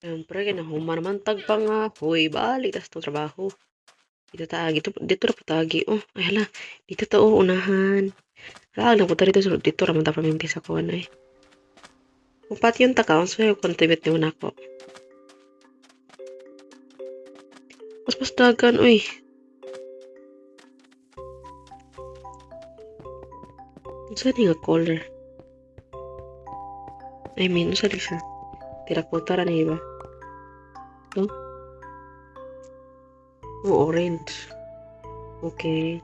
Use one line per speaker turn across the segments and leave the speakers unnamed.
Siyempre ginahuman naman tag pa nga, "Hoy balik tas 'to trabaho." Dito ta dito dito po tagi, oh, ay hala, dito ta, oh, unahan. Hala lang punta dito sulod dito ra man ta paminti sa kuwan ay. Upat yung taka unsa yung contribute niyo nako. Mas mas dagan uy. Ni nga color? I mean, di siya? Terracotta ra ni ba? No? Oh, orange. Okay.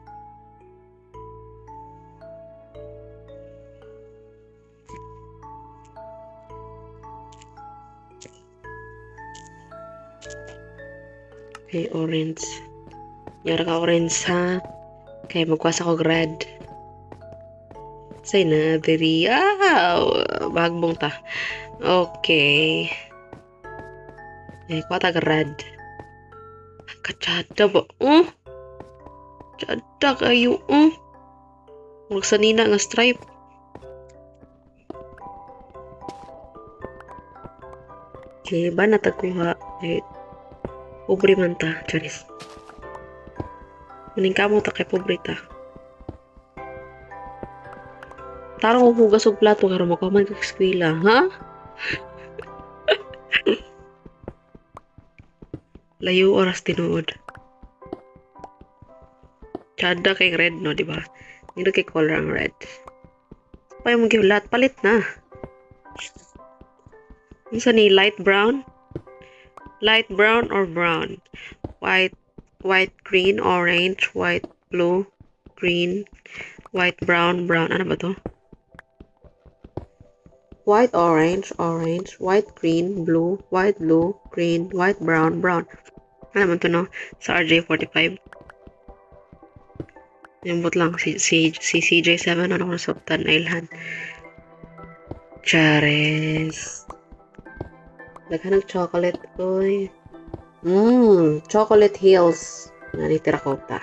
Okay, orange. Yara ka orange ha. Kaya magkwasa ko grad. Say na, diri. Ah, bagbong ta. Okay. Eh, kwata grad. Kachada ba? Oh? Chada kayo, oh. Murag sanina nga stripe. Okay, ba natakuha? Eh, pobre man ta, Charis. Muning kamo ta kay pobre ta. Tarong hugas og plato karon mo man kag eskwela, ha? Layo oras tinuod. Chada kay red no, di ba? Nito kay color ang red. Pa yung gihulat palit na. Unsa ni light brown? Light brown or brown? White, white, green, orange, white, blue, green, white, brown, brown. Ano ba to? White, orange, orange, white, green, blue, white, blue, green, white, brown, brown. Ano naman to no? Sa RJ45. Yambot lang si, si, si CJ7 ano ko na ilhan. Chares. Daghan ng chocolate. Uy. Mmm, chocolate hills. Nga ni terracotta.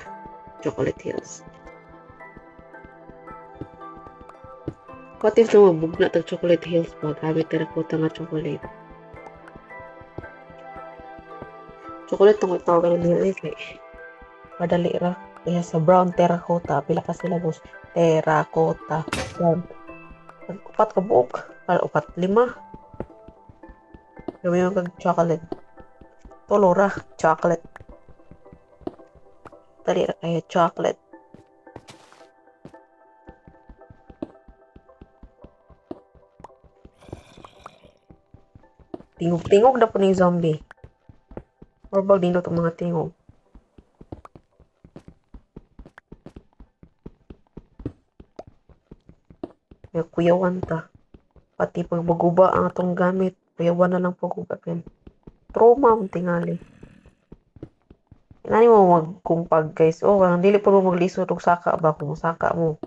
Chocolate hills. What if na mabugna tag chocolate hills pa gamit terracotta nga chocolate? Chocolate tong itawagan nila eh kay madali ra. Kaya sa brown terracotta, pila ka sila boss? Terracotta. Brown. Upat ka buok. Kala upat lima. Mo kag chocolate. Tulo ra, chocolate. Dali ra kayo, chocolate. Tingog-tingog na po ni zombie. Or bag din itong mga tingog. Kaya kuyawan ta. Pati pagbaguba ang atong gamit. Kuyawan na lang pagguba pen. Trauma ang tingali. Nani mo magkumpag guys. Oh, ang dili pa mo maglisod og saka ba kung saka mo.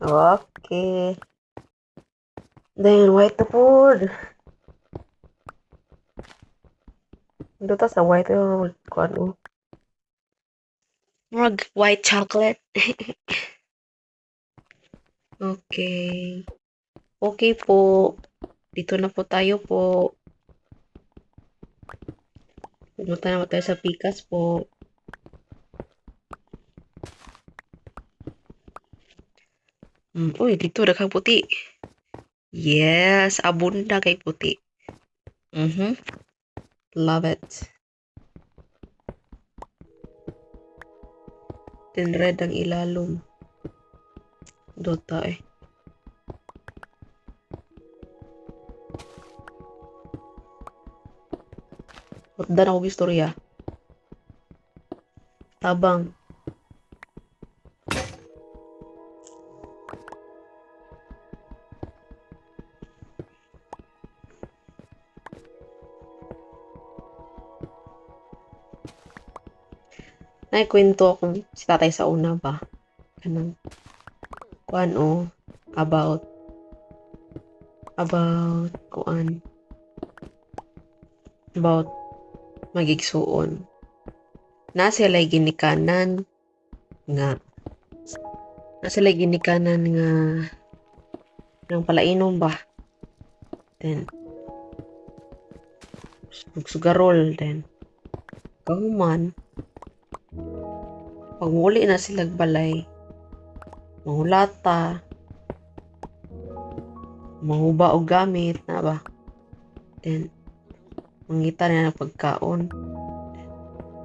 Okay. Then, white food. Ito ta sa white yung kuan mo. Mag white chocolate. okay. Okay po. Dito na po tayo po. Pumunta na po tayo sa Pikas po. Mm, uy, dito daghang puti. Yes, abunda kay puti. Mhm. Love it. Then red ang ilalom. Dota eh. Hotdan ako istorya. Tabang. Naikwento akong si tatay sa una ba? Kanang, kuan o, about about kuan about magigsuon. Na sila ginikanan nga na sila ginikanan nga ng palainom ba? Then sugarol then kahuman pag muli na sila balay. Mangulata. Manguba og gamit na ba? Then mangita na ng pagkaon.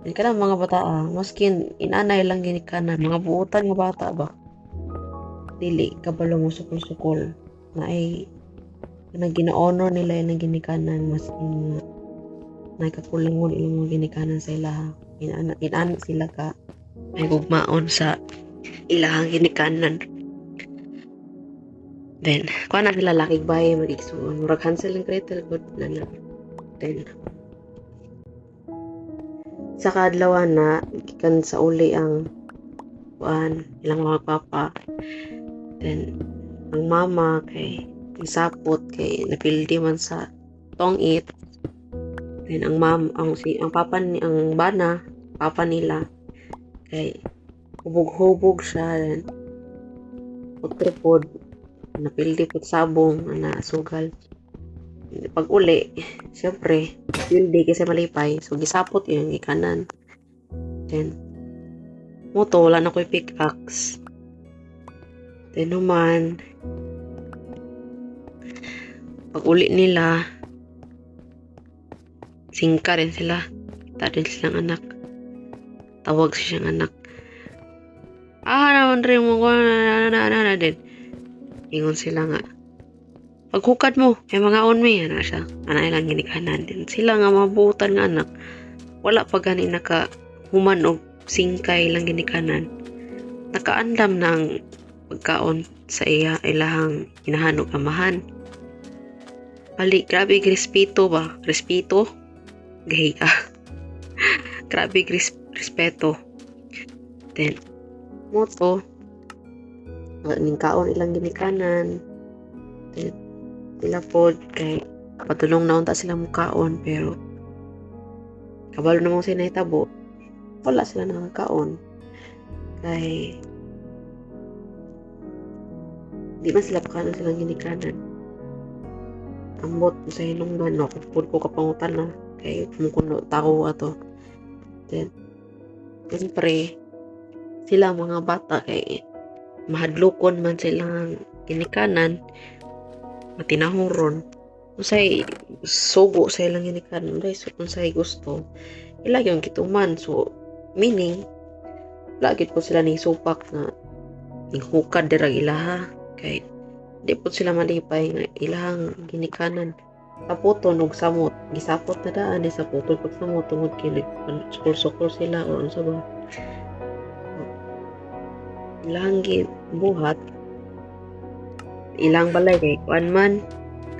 Di ka lang mga bata ah, maskin inanay lang ginikanan mga buotan nga bata ba? Dili kabalo mo sukol-sukol. Na ay na gina-honor nila yung ginikanan. Maskin na kakulangon ilang mga ginikanan sa ilaha inana inana sila ka. Ay gugmaon sa ilahang ginikanan. Then kuha na sila lakig bahay magigsuon murag Hansel and Gretel good na na then sa kadlaw na gikan sa uli ang kuan ilang mga papa. Then ang mama kay isapot kay napildi man sa tongit then ang mam ang si ang papa ni ang bana papa nila kay hubog-hubog siya then putripod napildi pud sabong na sugal. Pag uli syempre pildi kasi malipay so gisapot yung ikanan then moto wala na ko'y pickaxe. Then human pag uli nila singka rin sila. Kita rin silang anak. Tawag siyang anak. Ah naman rin mo ko. Na na na na na din. Ingon sila nga. Paghukad mo ay mga on me ano siya? Anay lang ginikanan din. Sila nga mabutan nga anak. Wala pa gani naka human og singkay lang ginikanan. Nakaandam ng pagkaon sa iya ilahang hinahanog amahan. Bali, grabe respeto ba? Respeto? Gahi ka. grabe gris respeto. Then, moto, ning kaon ilang ginikanan. Then, sila pod kay patulong na unta sila mukaon pero kabalo namang sila itabo wala sila nakakaon kay di man sila pakanon silang ginikanan ambot sa hinong manok pud ko kapangutan na kay kumukuno tao ato. Then siyempre sila mga bata kay mahadlokon man silang ginikanan matinahong ron unsay sugo sa ilang ginikanan unsay so, unsay gusto ila yung kituman. So meaning lagi ko sila ni supak na ning hukad dira ilaha. Kay di po sila malipay nga ilahang ginikanan taputon og samot gisapot na daan di sa putol pag samot tungod kay sukol-sukol sila o unsa ba. Ilahang buhat ilang balay kay kuan man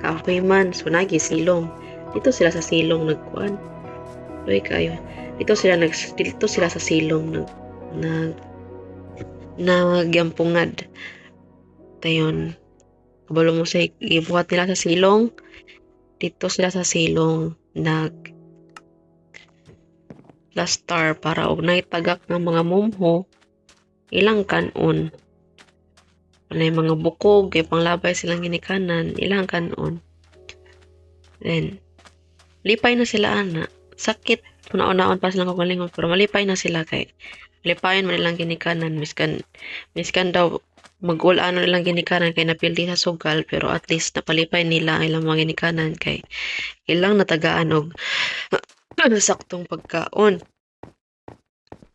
kahoy man so nagi silong dito sila sa silong nagkuan. Uy kayo. Dito sila nag dito sila sa silong nag nag nagyampungad. Tayon. Kabalo mo sa ibuhat nila sa silong dito sila sa silong nag lastar para og naitagak ng mga mumho ilang kanon Panay mga bukog, kay panglabay silang ginikanan, ilang kanon. Then, lipay na sila ana. Sakit, punaon-naon pa silang kagalingon, pero malipay na sila kay lipayon man nilang ginikanan, miskan, miskan daw, mag-ulan nilang ginikanan kay napildi sa sugal, pero at least napalipay nila ang ilang mga ginikanan kay ilang natagaan og saktong pagkaon.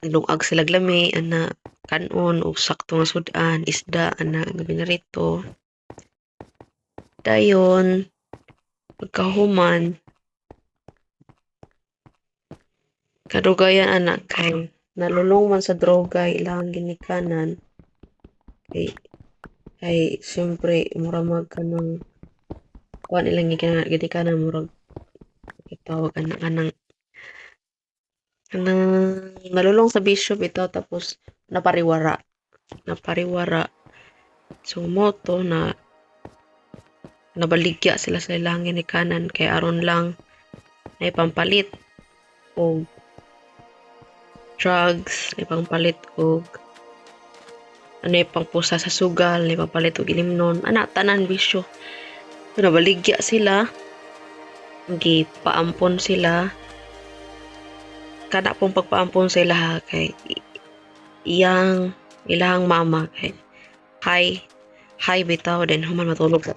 Lungag sila glami, ana, kanon og sakto nga sudan isda ana nga binarito. Dayon pagkahuman. Kadugayan anak kay nalulong man sa droga ilang ginikanan kay kay syempre mura mag kanang kuan ilang ginikanan ginikanan murag tawag anang anang anang nalulong sa bishop ito tapos napariwara napariwara. So moto na nabaligya sila sa ilang ginikanan kay aron lang na ipampalit og drugs, na ipampalit og ano pang pusa sa sugal, na ipampalit og ilimnon, ana tanan bisyo. Nabaligya sila, gipaampon sila, kada pong pagpaampon sila ha, kay iyang ilahang mama. Kay hi. Hi bitaw. Then human matulog ka